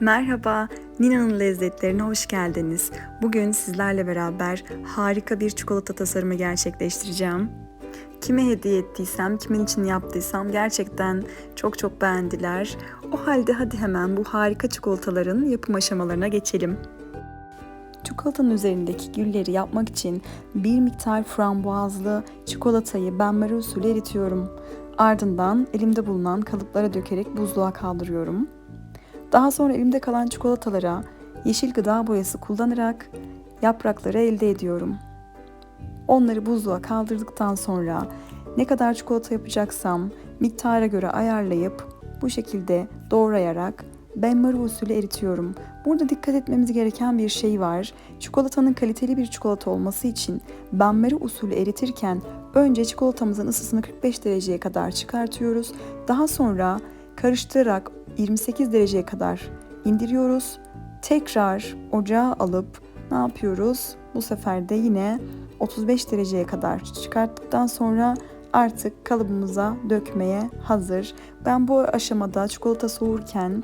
Merhaba, Nina'nın lezzetlerine hoş geldiniz. Bugün sizlerle beraber harika bir çikolata tasarımı gerçekleştireceğim. Kime hediye ettiysem, kimin için yaptıysam gerçekten çok çok beğendiler. O halde hadi hemen bu harika çikolataların yapım aşamalarına geçelim. Çikolatanın üzerindeki gülleri yapmak için bir miktar frambuazlı çikolatayı benmari usulü eritiyorum. Ardından elimde bulunan kalıplara dökerek buzluğa kaldırıyorum. Daha sonra elimde kalan çikolatalara yeşil gıda boyası kullanarak yaprakları elde ediyorum. Onları buzluğa kaldırdıktan sonra ne kadar çikolata yapacaksam miktara göre ayarlayıp bu şekilde doğrayarak benmari usulü eritiyorum. Burada dikkat etmemiz gereken bir şey var. Çikolatanın kaliteli bir çikolata olması için benmari usulü eritirken önce çikolatamızın ısısını 45 dereceye kadar çıkartıyoruz. Daha sonra karıştırarak 28 dereceye kadar indiriyoruz. Tekrar ocağa alıp ne yapıyoruz? Bu sefer de yine 35 dereceye kadar çıkarttıktan sonra artık kalıbımıza dökmeye hazır. Ben bu aşamada çikolata soğurken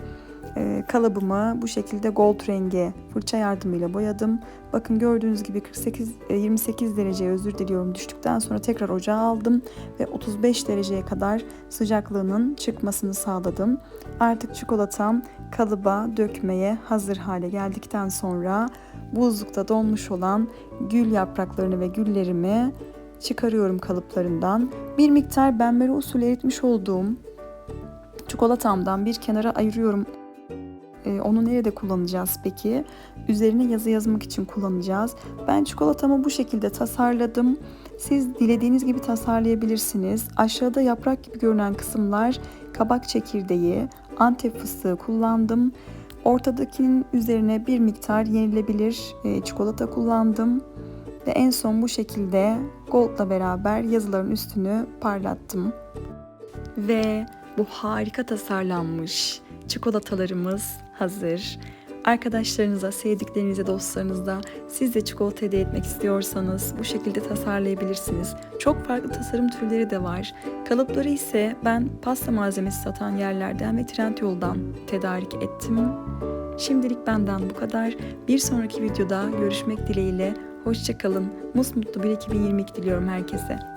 e, kalıbımı bu şekilde gold rengi fırça yardımıyla boyadım. Bakın gördüğünüz gibi 48 e, 28 dereceye özür diliyorum düştükten sonra tekrar ocağa aldım ve 35 dereceye kadar sıcaklığının çıkmasını sağladım. Artık çikolatam kalıba dökmeye hazır hale geldikten sonra buzlukta donmuş olan gül yapraklarını ve güllerimi çıkarıyorum kalıplarından. Bir miktar benmari usulü eritmiş olduğum çikolatamdan bir kenara ayırıyorum ee, onu nerede kullanacağız peki? Üzerine yazı yazmak için kullanacağız. Ben çikolatamı bu şekilde tasarladım. Siz dilediğiniz gibi tasarlayabilirsiniz. Aşağıda yaprak gibi görünen kısımlar kabak çekirdeği, antep fıstığı kullandım. Ortadakinin üzerine bir miktar yenilebilir e, çikolata kullandım. Ve en son bu şekilde goldla beraber yazıların üstünü parlattım. Ve bu harika tasarlanmış çikolatalarımız hazır. Arkadaşlarınıza, sevdiklerinize, dostlarınıza siz de çikolata hediye etmek istiyorsanız bu şekilde tasarlayabilirsiniz. Çok farklı tasarım türleri de var. Kalıpları ise ben pasta malzemesi satan yerlerden ve Trendyol'dan tedarik ettim. Şimdilik benden bu kadar. Bir sonraki videoda görüşmek dileğiyle. Hoşçakalın. Musmutlu bir 2022 diliyorum herkese.